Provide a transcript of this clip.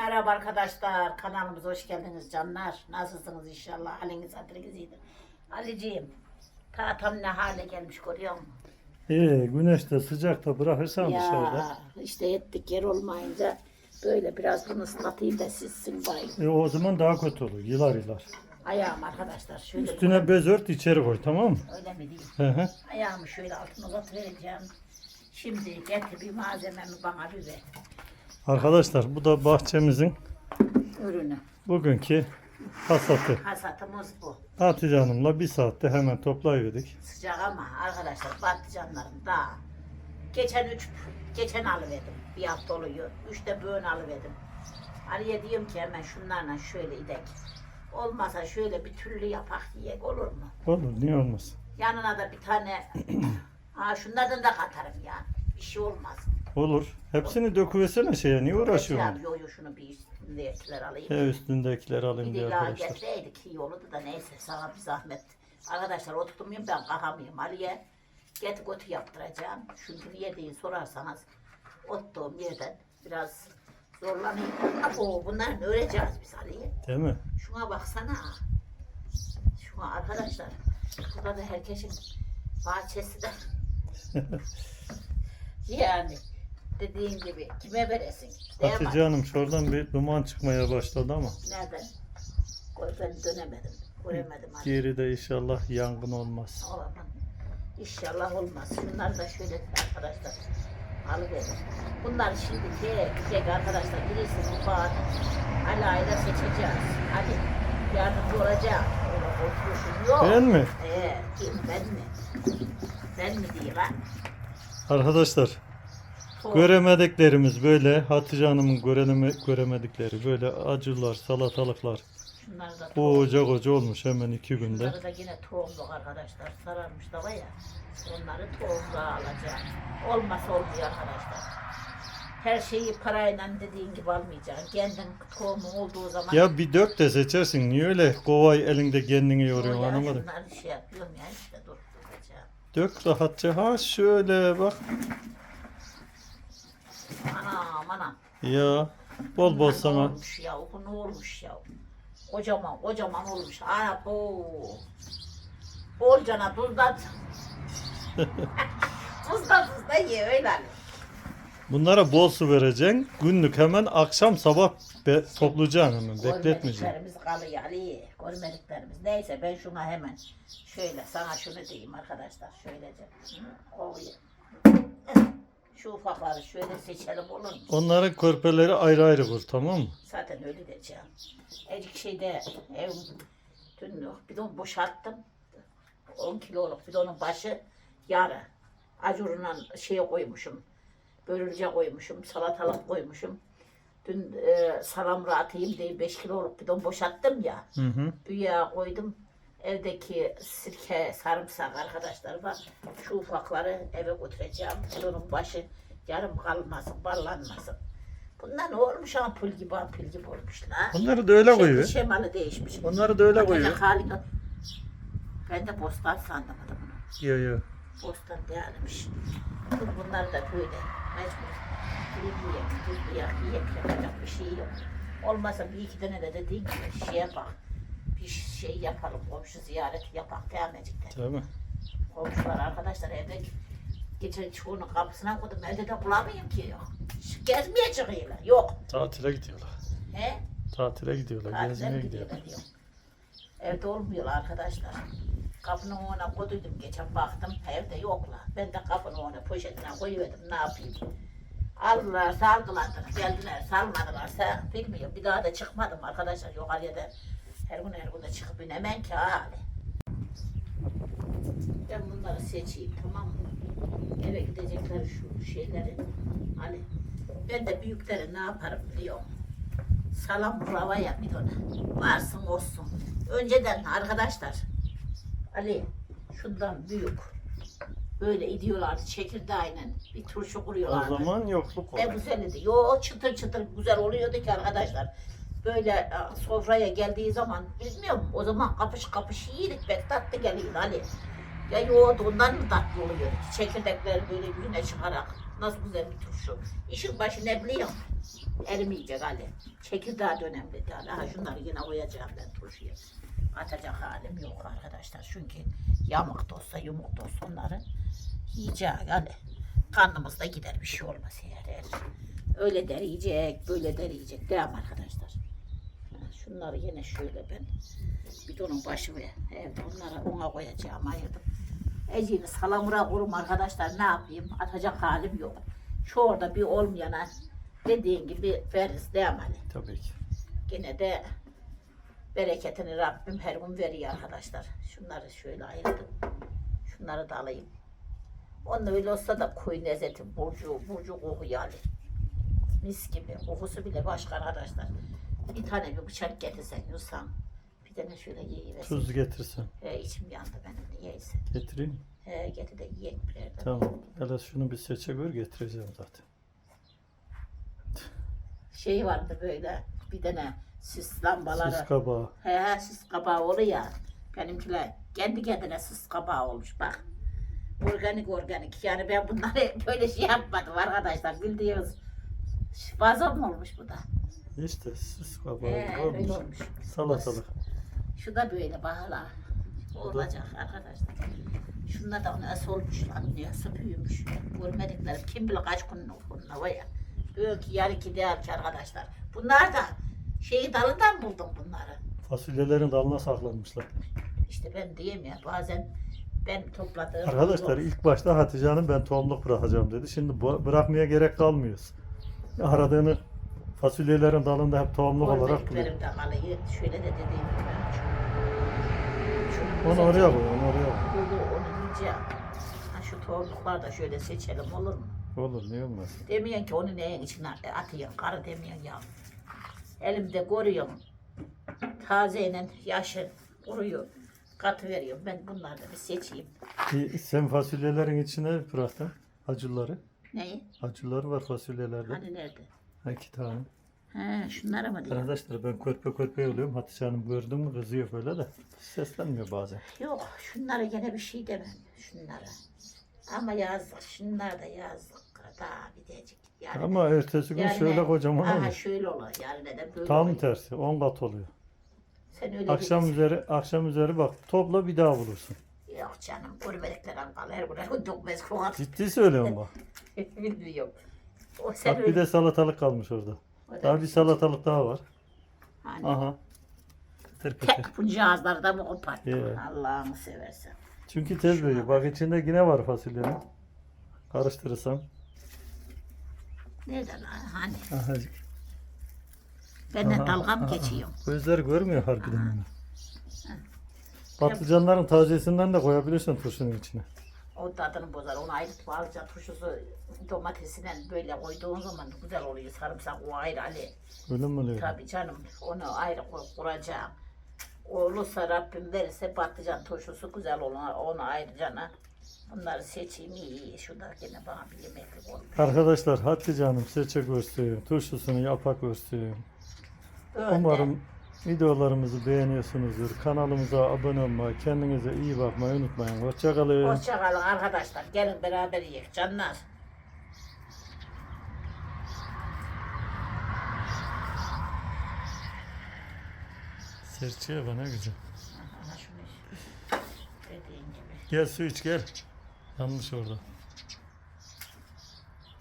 Merhaba arkadaşlar, kanalımıza hoş geldiniz canlar. Nasılsınız inşallah? Haliniz hatırınız iyidir. Ali'ciğim, tahtam ne hale gelmiş görüyor musun? İyi güneşte sıcakta bırakırsan dışarıda. Ya işte ettik yer olmayınca böyle biraz bunu ıslatayım da sizsin bay. E, o zaman daha kötü olur. Yılar yılar. Ayağım arkadaşlar şöyle Üstüne bez ört içeri koy tamam mı? öyle mi değil? Hı hı. Ayağımı şöyle altına uzatıvereceğim. Şimdi getir bir malzememi bana bir ver. Arkadaşlar bu da bahçemizin Ürünü. bugünkü hasatı. Hasatımız bu. Hatice Hanım'la bir saatte hemen toplayıverdik. Sıcak ama arkadaşlar patlıcanlarım daha. Geçen üç, geçen alıverdim. Bir hafta oluyor. Üç de böğün alıverdim. Ali'ye diyorum ki hemen şunlarla şöyle idek. Olmasa şöyle bir türlü yapak yiyek olur mu? Olur niye olmaz. Yanına da bir tane ha şunlardan da katarım ya. Bir şey olmaz. Olur. Hepsini döküversene şeye niye uğraşıyorsun? Yo yo şunu bir üstündekiler alayım. He üstündekileri alayım Bir diye de daha arkadaşlar. getirseydik iyi olurdu da neyse sana bir zahmet. Arkadaşlar oturtmayayım ben kalkamayayım. Ali'ye get gotu yaptıracağım. Çünkü niye deyin sorarsanız oturduğum yerden biraz zorlanayım. Abo bunları öreceğiz biz Ali'ye. Değil mi? Şuna baksana. Şuna arkadaşlar. Burada da herkesin bahçesi de. yani dediğin gibi kime veresin? Hatice Hanım şuradan bir duman çıkmaya başladı ama Nereden? Ben dönemedim. Göremedim. hani. geride inşallah yangın olmaz. Olamam. İnşallah olmaz. Şunları da şöyle arkadaşlar alıverin. Bunlar şimdi tek tek arkadaşlar birisi mutfağını alayla seçeceğiz. Hadi yardımcı olacağım. Öyle yok. Ben mi? Ee, kim ben mi? Ben mi değil lan? Arkadaşlar. Göremediklerimiz böyle Hatice Hanım'ın göreleme, göremedikleri böyle acılar, salatalıklar. Da Koca koca olmuş hemen iki günde. Bunları da yine tohumluk arkadaşlar. Sararmış da var ya. Onları tohumluğa alacağım. Olmasa olmuyor arkadaşlar. Her şeyi parayla dediğin gibi almayacaksın. Kendin tohumun olduğu zaman. Ya bir dök de seçersin. Niye öyle kovay elinde kendini yoruyorsun anlamadım. Şunları şey yapıyorum ya işte dur. Dök rahatça. Ha şöyle bak. Anam anam. Ya bol bol ne sana. olmuş ya bu ne olmuş ya. Kocaman kocaman olmuş. Ana bu. Bolcana tuzlat. tuzla tuzla ye öyle. Bunlara bol su vereceksin. Günlük hemen akşam sabah be, toplayacaksın hemen. Bekletmeyeceksin. Görmediklerimiz kalıyor Ali. Görmediklerimiz. Neyse ben şuna hemen şöyle sana şunu diyeyim arkadaşlar. Şöylece. Hı, Koyayım. Şu ufakları şöyle seçelim olur mu? Onların körpeleri ayrı ayrı vur tamam mı? Zaten öyle diyeceğim. Ecik şeyde ev dün bidon boşalttım. 10 kiloluk bidonun başı yarı. Acuruna şeye koymuşum. Börülce koymuşum. Salatalık koymuşum. Dün e, salamura atayım diye 5 kiloluk bidon boşalttım ya. Hı hı. Büyüğe koydum. Evdeki sirke, sarımsak arkadaşlar var. Şu ufakları eve götüreceğim. Bidonun başı yarım kalmasın, ballanmasın. Bunlar ne olmuş ampul gibi ampul gibi olmuşlar. Onları da öyle Şekli koyuyor. şemalı değişmiş. Onları da öyle koyuyor. Bakacak halin yok. Ben de bostan sandım adamı. Yo yo. Bostan değilmiş. Dur bunlar da böyle. Mecbur. Yiyek, yiyek, yiyek yapacak bir şey yok. Olmasa bir iki tane de dediğin gibi şeye bak. Bir şey yapalım, komşu ziyareti yapak. Değil mi? Komşular arkadaşlar evde geçen çoğunun kapısına koydum. Evde de bulamayayım ki yok. Gezmeye çıkıyorlar. Yok. Tatile gidiyorlar. He? Tatile gidiyorlar. Tatile Gezmeye gidiyorlar. gidiyorlar diyor. Evde olmuyorlar arkadaşlar. Kapının önüne koydum geçen baktım evde yoklar. Ben de kapının önüne poşetine koyuverdim ne yapayım. Aldılar saldılar geldiler salmadılarsa bilmiyorum. Bir daha da çıkmadım arkadaşlar yukarıya da her gün her gün de çıkıp inemem ki hali. Ben bunları seçeyim tamam mı? Eve gidecekler şu şeyleri. Hani ben de büyükleri ne yaparım biliyorum. Salam brava ya bir tane. Varsın olsun. Önceden arkadaşlar Ali şundan büyük böyle gidiyorlardı çekirdeğiyle bir turşu O kuruyorlardı. zaman yokluk Ne var. güzeldi. Yo çıtır çıtır güzel oluyordu ki arkadaşlar. Böyle e, sofraya geldiği zaman bilmiyorum o zaman kapış kapış yiydik pek tatlı geliyordu Ali. Ya yoğurdu ondan mı tatlı oluyor? Çekirdekleri böyle yüzüne çıkarak nasıl güzel bir turşu. İşin başı ne biliyor musun? Erimeyecek Ali. Çekirdeği de önemli değil. Ha şunları yine koyacağım ben turşuya. Atacak halim yok arkadaşlar. Çünkü yamuk da olsa yumuk da olsa onları yiyeceğiz Ali. Karnımızda gider bir şey olmaz eğer. Öyle der yiyecek, böyle der yiyecek. Devam arkadaşlar. Şunları yine şöyle ben bidonun başı ve evde onlara ona koyacağım ayırdım. Eceğini salamura kurum arkadaşlar ne yapayım atacak halim yok. Şu orada bir olmayana dediğin gibi veririz değil mi Ali? Tabii ki. Gene de bereketini Rabbim her gün veriyor arkadaşlar. Şunları şöyle ayırdım. Şunları da alayım. Onun öyle olsa da koyun lezzeti burcu, burcu koku yani. Mis gibi. Kokusu bile başka arkadaşlar. Bir tane bir bıçak getirsen Yusam. Bir tane şöyle yiyiversin. Tuz getirsen. He, içim yandı benim niyeyse. Getireyim. He, getir de yiyek birer. Tamam. Hele şunu bir seçe gör getireceğim zaten. Şey vardı böyle bir tane süs lambaları. Sis kabağı. He he süs kabağı oluyor ya. Benimkiler kendi kendine süs kabağı olmuş bak. Organik organik. Yani ben bunları böyle şey yapmadım arkadaşlar. Bildiğiniz vazo mu olmuş bu da? İşte sis kabağı He öyle olmuş. olmuş. Salatalık. Şu da böyle bahala. Olacak arkadaşlar. Şunlar da nasıl olmuş lan nasıl büyümüş. Görmediklerim kim bilir kaç günün okuluna var ya. Büyük yarı iki değer ki arkadaşlar. Bunlar da şeyi dalından buldum bunları. Fasulyelerin dalına saklanmışlar. İşte ben diyeyim ya bazen ben topladığım Arkadaşlar ilk başta Hatice Hanım ben tohumluk bırakacağım dedi. Şimdi bu, bırakmaya gerek kalmıyoruz. Aradığını fasulyelerin dalında hep tohumluk olarak buluyor. Görmediklerim de kalıyı şöyle de dediğim gibi. Şunu Onu oraya koy, onu oraya koy. Bunu onu yiyeceğim. Ha, şu tohumlukları da şöyle seçelim olur mu? Olur niye olmaz? Demiyorsun ki onu neyin içine atıyorsun, karı demiyorsun ya. Elimde görüyorum. Tazeyle yaşı kuruyor. Katı veriyorum. Ben bunları da bir seçeyim. Sen fasulyelerin içine bıraktın acıları. Neyi? Acıları var fasulyelerde. Hani nerede? Ha, iki tane. He, şunlara mı diyor? Arkadaşlar ben körpe körpe oluyorum. Hatice Hanım gördün mü kızıyor böyle de. Seslenmiyor bazen. Yok, şunlara gene bir şey demem. Şunlara. Ama yazık, şunlar da yazık. Daha bir diyecek. Yani Ama ertesi gün şöyle kocaman Aha, oluyor. şöyle olur. Yani neden böyle Tam oluyor? tersi 10 kat oluyor. Sen öyle Akşam bilirsin. üzeri akşam üzeri bak topla bir daha bulursun. Yok canım, görmediklerim kalır. Her gün dökmez. Ciddi söylüyorum bak. Bilmiyorum. O Bak bir de salatalık kalmış orada. O da- Daha bir salatalık daha var. Hani Aha. Peter. tek buncağızları da mı koparttın? Evet. Allah'ını seversen. Çünkü tez büyüyor. Bak içinde yine var fasulyenin. Karıştırırsam. Nereden lan? Hani? Aha. Benden dalga mı aha, geçiyorum? Gözler görmüyor harbiden onu. Patlıcanların tazesinden de koyabilirsin turşunun içine. O tadını bozar. Onu ayrı alacaksın. Turşusu domatesinden böyle koyduğun zaman güzel oluyor. Sarımsak o ayrı Ali. Öyle mi oluyor? Tabii canım. Onu ayrı koy, kuracağım. Olursa Rabbim verirse patlıcan turşusu güzel olur. Onu ayrı cana. Bunları seçeyim iyi iyi. Şurada yine bana bir yemeklik olmuş. Arkadaşlar Hatice Hanım seçe görsün. Turşusunu yapak görsün. Öyle. Umarım videolarımızı beğeniyorsunuzdur. Kanalımıza abone olmayı, kendinize iyi bakmayı unutmayın. Hoşçakalın. Hoşçakalın arkadaşlar. Gelin beraber yiyek canlar. Serçeye bana güzel. Gel su iç gel. Yanlış orada.